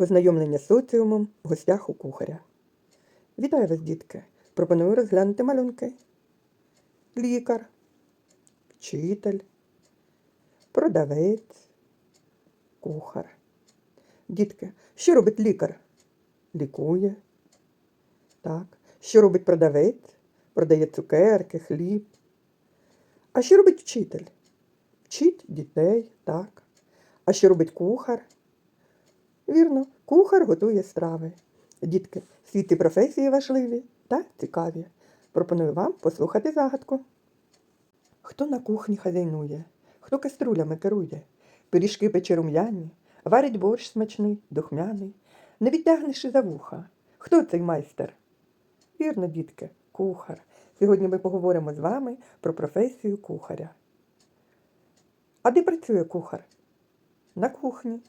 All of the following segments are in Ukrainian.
Ознайомлення з соціумом в гостях у кухаря. Вітаю вас, дітки! Пропоную розглянути малюнки. Лікар, вчитель, продавець, кухар. Дітки, що робить лікар? Лікує. Так. Що робить продавець? Продає цукерки, хліб. А що робить вчитель? Вчить дітей, так. А що робить кухар? Вірно, кухар готує страви. Дітки, ці професії важливі та цікаві. Пропоную вам послухати загадку. Хто на кухні хазяйнує, хто каструлями керує, пиріжки пече рум'яні, варить борщ смачний, духмяний, не відтягнеш і за вуха. Хто цей майстер? Вірно, дітки, кухар. Сьогодні ми поговоримо з вами про професію кухаря. А де працює кухар? На кухні.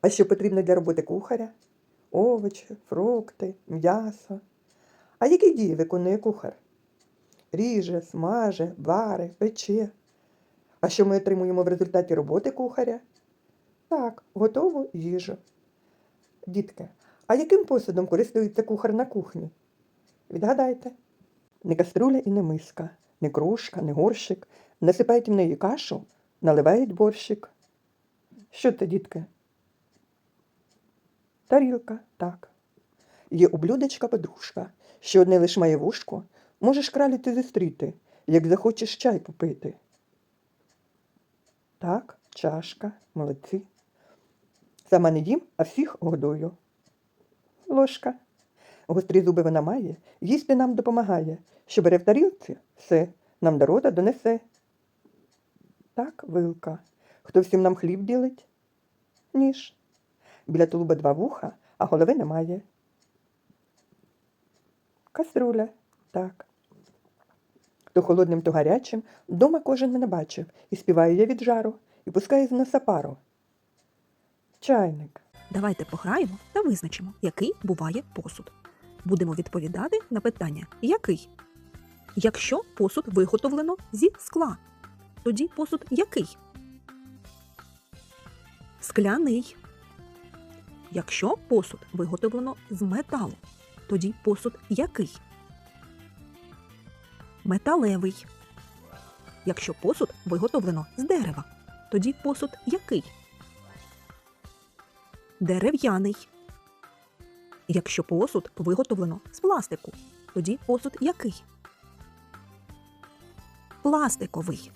А що потрібно для роботи кухаря? Овочі, фрукти, м'ясо. А які дії виконує кухар? Ріже, смаже, варе, пече. А що ми отримуємо в результаті роботи кухаря? Так, готову їжу. Дітки, а яким посудом користується кухар на кухні? Відгадайте. Не каструля і не миска, не кружка, не горщик. Насипають в неї кашу, наливають борщик. Що це, дітки? Тарілка, так. Є у блюдечка подружка, що одне лиш має вушко, можеш кралі ти зустріти, як захочеш чай попити. Так, чашка, молодці. Сама не їм, а всіх годую. Ложка. Гострі зуби вона має, їсти нам допомагає, що бере в тарілці, все, нам до рота донесе. Так, вилка. Хто всім нам хліб ділить? Ніж. Біля тулуба два вуха, а голови немає. Каструля, так. То холодним, то гарячим дома кожен не бачив, і співаю я від жару, і пускаю з носа пару. Чайник. Давайте пограємо та визначимо, який буває посуд. Будемо відповідати на питання який. Якщо посуд виготовлено зі скла, тоді посуд який? Скляний. Якщо посуд виготовлено з металу, тоді посуд який? Металевий. Якщо посуд виготовлено з дерева, тоді посуд який? Дерев'яний. Якщо посуд виготовлено з пластику, тоді посуд який? Пластиковий.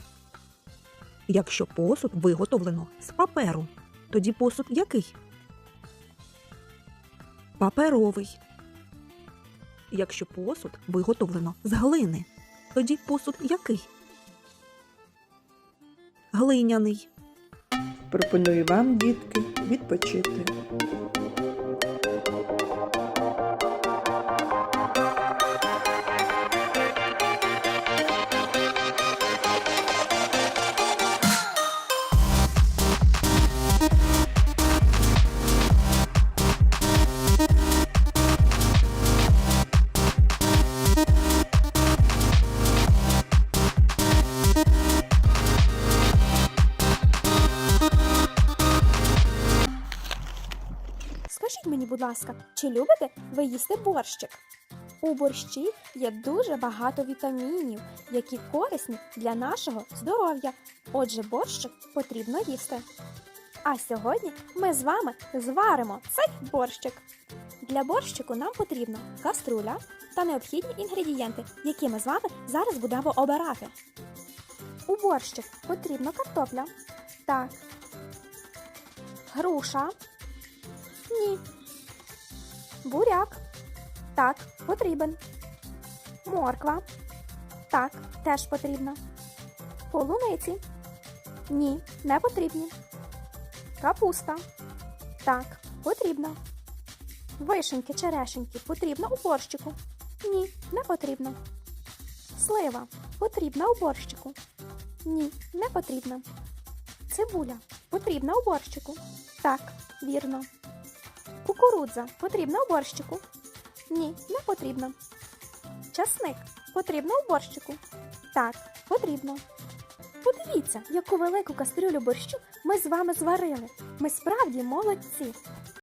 Якщо посуд виготовлено з паперу, тоді посуд який? Паперовий. Якщо посуд виготовлено з глини, тоді посуд який? Глиняний. Пропоную вам, дітки, відпочити. Скажіть мені, будь ласка, чи любите ви їсти борщик? У борщі є дуже багато вітамінів, які корисні для нашого здоров'я. Отже, борщик потрібно їсти. А сьогодні ми з вами зваримо цей борщик. Для борщику нам потрібна каструля та необхідні інгредієнти, які ми з вами зараз будемо обирати. У борщик потрібна картопля. Так. Груша. Ні. Буряк. Так, потрібен. Морква. Так, теж потрібна. Полуниці. Ні, не потрібні. Капуста. Так, потрібна. Вишеньки, черешеньки потрібно у борщику. Ні, не потрібно. Слива потрібна у борщику. Ні, не потрібна. Цибуля потрібна у борщику. Так, вірно. Кукурудза потрібна у борщику? Ні, не потрібно. Часник потрібно у борщику? Так, потрібно. Подивіться, яку велику кастрюлю борщу ми з вами зварили. Ми справді молодці.